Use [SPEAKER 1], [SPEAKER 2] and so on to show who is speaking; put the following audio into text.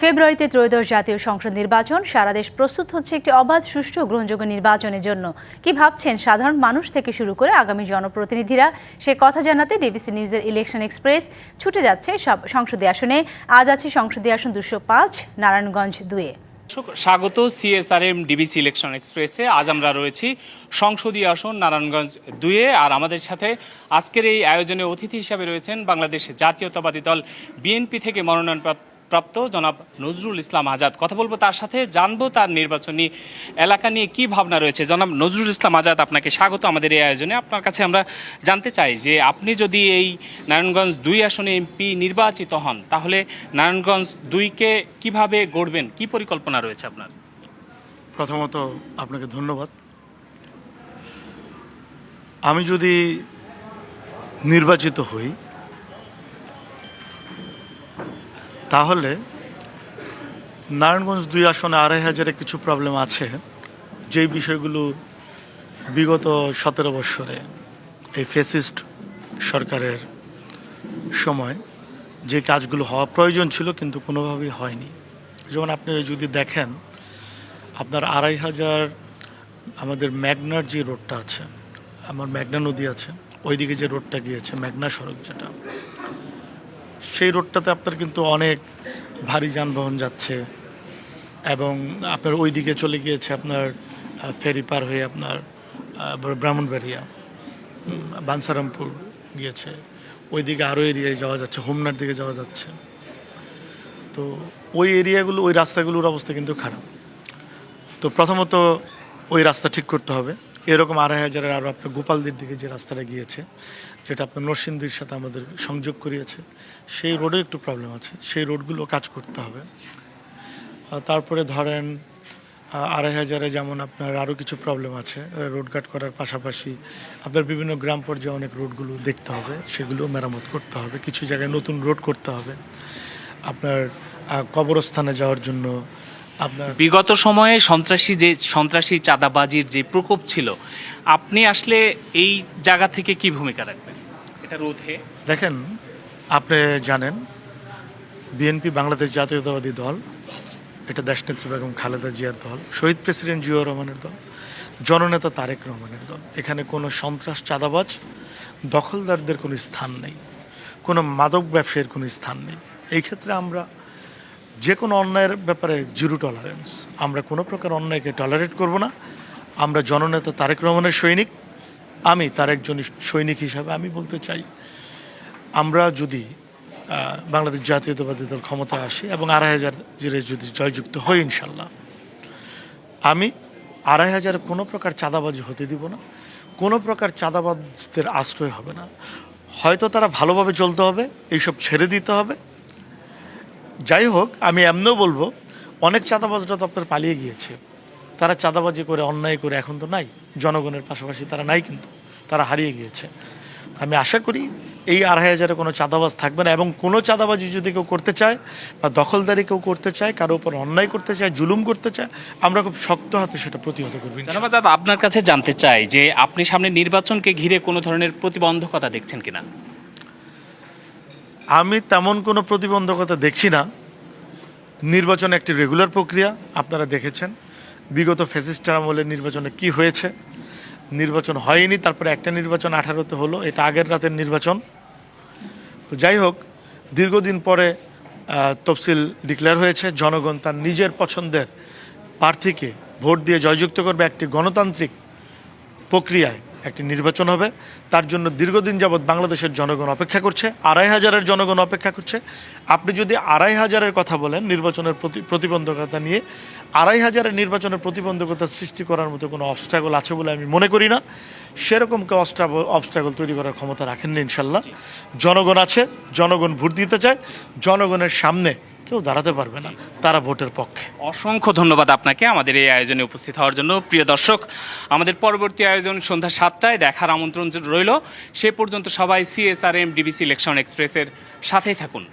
[SPEAKER 1] ফেব্রুয়ারিতে ত্রয়োদশ জাতীয় সংসদ নির্বাচন। সারা দেশ প্রস্তুত হচ্ছে একটি অবাধ, সুষ্ঠু, গ্রহণযোগ্য নির্বাচনের জন্য। কি ভাবছেন সাধারণ মানুষ থেকে শুরু করে আগামী জনপ্রতিনিধিরা? সে কথা জানাতে ডিবিসি নিউজের ইলেকশন এক্সপ্রেস ছুটে যাচ্ছে সব সংসদীয় আসনে। আজ আছে সংসদীয় আসন দুশো পাঁচ, নারায়ণগঞ্জ দুয়ে।
[SPEAKER 2] স্বাগত সিএসআরএম ডিবিসি ইলেকশন এক্সপ্রেসে। আজ আমরা রয়েছি সংসদীয় আসন, নারায়ণগঞ্জ দুয়ে। আর আমাদের সাথে আজকের এই আয়োজনে অতিথি হিসাবে রয়েছেন বাংলাদেশ জাতীয়তাবাদী দল বিএনপি থেকে মনোনয়ন প্রাপ- প্রাপ্ত জনাব নজরুল ইসলাম আজাদ। কথা বলব তার সাথে, জানব তার নির্বাচনী এলাকা নিয়ে কি ভাবনা রয়েছে। জনাব নজরুল ইসলাম আজাদ, আপনাকে স্বাগত আমাদের এই আয়োজনে। আপনার কাছে আমরা জানতে চাই যে আপনি যদি এই নারায়ণগঞ্জ দুই আসনে এমপি নির্বাচিত হন, তাহলে নারায়ণগঞ্জ দুইকে কীভাবে গড়বেন? কি পরিকল্পনা রয়েছে আপনার?
[SPEAKER 3] প্রথমত আপনাকে ধন্যবাদ। আমি যদি নির্বাচিত হই তাহলে নারায়ণগঞ্জ দুই আসনে আড়াই হাজারে কিছু প্রবলেম আছে, যেই বিষয়গুলো বিগত সতেরো বৎসরে এই ফেসিস্ট সরকারের সময় যে কাজগুলো হওয়া প্রয়োজন ছিল কিন্তু কোনোভাবেই হয়নি। যেমন আপনি যদি দেখেন, আপনার আড়াই হাজার আমাদের ম্যাগনার যে রোডটা আছে, আমার ম্যাগনা নদী আছে, ওইদিকে যে রোডটা গিয়েছে, ম্যাগনা সড়ক যেটা সেই রোডটাতে আপনার কিন্তু অনেক ভারী যানবাহন যাচ্ছে এবং আপনার ওই দিকে চলে গিয়েছে আপনার ফেরি পার হয়ে আপনার ব্রাহ্মণবাড়িয়া হুম, বাঞ্ছারামপুর গিয়েছে। ওইদিকে আরও এরিয়ায় যাওয়া যাচ্ছে হোমনার দিকে যাওয়া যাচ্ছে। তো ওই এরিয়াগুলো ওই রাস্তাগুলোর অবস্থা কিন্তু খারাপ। তো প্রথমত ওই রাস্তা ঠিক করতে হবে। এরকম আড়াই হাজারের আরও আপনার গোপালদির দিকে যে রাস্তাটা গিয়েছে, যেটা আপনার নরসিংদীর সাথে আমাদের সংযোগ করিয়েছে, সেই রোডে একটু প্রবলেম আছে। সেই রোডগুলো কাজ করতে হবে। তারপরে ধরেন আড়াই হাজারে যেমন আপনার আরও কিছু প্রবলেম আছে রোড কাট করার পাশাপাশি আপনার বিভিন্ন গ্রাম পর্যায়ে অনেক রোডগুলো দেখতে হবে, সেগুলো মেরামত করতে হবে, কিছু জায়গায় নতুন রোড করতে হবে। আপনার কবরস্থানে যাওয়ার জন্য
[SPEAKER 2] বিগত সময়ে সন্ত্রাসী যে সন্ত্রাসী চাঁদাবাজির যে প্রকোপ ছিল আপনি আসলে এই জায়গা থেকে কি ভূমিকা রাখবেন? এটা রোধে।
[SPEAKER 3] দেখেন আপনি জানেন বিএনপি বাংলাদেশ জাতীয়তাবাদী দল এটা দেশনেত্রী বেগম খালেদা জিয়ার দল শহীদ প্রেসিডেন্ট জিয়া রহমানের দল জননেতা তারেক রহমানের দল। এখানে কোনো সন্ত্রাস চাঁদাবাজ দখলদারদের কোনো স্থান নেই কোনো মাদক ব্যবসায়ীর কোনো স্থান নেই। এই ক্ষেত্রে আমরা যে কোনো অন্যায়ের ব্যাপারে জিরো টলারেন্স আমরা কোনো প্রকার অন্যায়কে টলারেট করব না। আমরা জননেতা তারেক রহমানের সৈনিক। আমি তার একজন সৈনিক হিসাবে আমি বলতে চাই, আমরা যদি বাংলাদেশ জাতীয়তাবাদী দল ক্ষমতায় আসি এবং আড়াই হাজার জিরে যদি জয়যুক্ত হই ইনশাল্লাহ, আমি আড়াই হাজার কোনো প্রকার চাঁদাবাজি হতে দিব না। কোনো প্রকার চাঁদাবাজদের আশ্রয় হবে না। হয়তো তারা ভালোভাবে চলতে হবে, এইসব ছেড়ে দিতে হবে। যাই হোক, আমি এমনও বলব, অনেক চাঁদাবাজরা তো আপনার পালিয়ে গিয়েছে। তারা চাঁদাবাজি করে, অন্যায় করে এখন তো নাই। জনগণের পাশাপাশি তারা নাই কিন্তু, তারা হারিয়ে গিয়েছে। আমি আশা করি এই আড়াই হাজারে কোনো চাঁদাবাজ থাকবে না, এবং কোনো চাঁদাবাজি যদি কেউ করতে চায়, বা দখলদারি কেউ করতে চায়, কারও উপর অন্যায় করতে চায়, জুলুম করতে চায়, আমরা খুব শক্ত হাতে সেটা প্রতিহত করব, ইনশাআল্লাহ।
[SPEAKER 2] আপনার কাছে জানতে চাই যে আপনি সামনে নির্বাচনকে ঘিরে কোনো ধরনের প্রতিবন্ধকতা দেখছেন কিনা?
[SPEAKER 3] আমি তেমন কোনো প্রতিবন্ধকতা দেখছি না। নির্বাচন একটি রেগুলার প্রক্রিয়া, আপনারা দেখেছেন। বিগত ফেসিস্টার আমলের নির্বাচনে কি হয়েছে? নির্বাচন হয়নি, তারপরে একটা নির্বাচন আঠারোতে হলো, এটা আগের রাতের নির্বাচন। তো যাই হোক, দীর্ঘদিন পরে তফসিল ডিক্লেয়ার হয়েছে। জনগণ তার নিজের পছন্দের প্রার্থীকে ভোট দিয়ে জয়যুক্ত করবে একটি গণতান্ত্রিক প্রক্রিয়ায়। একটি নির্বাচন হবে। তার জন্য দীর্ঘদিন যাবৎ বাংলাদেশের জনগণ অপেক্ষা করছে, আড়াই হাজারের জনগণ অপেক্ষা করছে। আপনি যদি আড়াই হাজারের কথা বলেন, নির্বাচনের প্রতি প্রতিবন্ধকতা নিয়ে, আড়াই হাজারের নির্বাচনের প্রতিবন্ধকতা সৃষ্টি করার মতো কোনো অবস্ট্রাগল আছে বলে আমি মনে করি না। সেরকম কেউ অবস্ট্রাগল তৈরি করার ক্ষমতা রাখেননি ইনশাল্লাহ। জনগণ আছে, জনগণ ভোট দিতে চায়, জনগণের সামনে কেউ দাঁড়াতে পারবে না তারা ভোটের পক্ষে।
[SPEAKER 2] অসংখ্য ধন্যবাদ আপনাকে আমাদের এই আয়োজনে উপস্থিত হওয়ার জন্য। প্রিয় দর্শক, আমাদের পরবর্তী আয়োজন সন্ধ্যা সাতটায় দেখার আমন্ত্রণ রইল। সে পর্যন্ত সবাই সিএসআরএম ডিবিসি ইলেকশন এক্সপ্রেসের সাথেই থাকুন।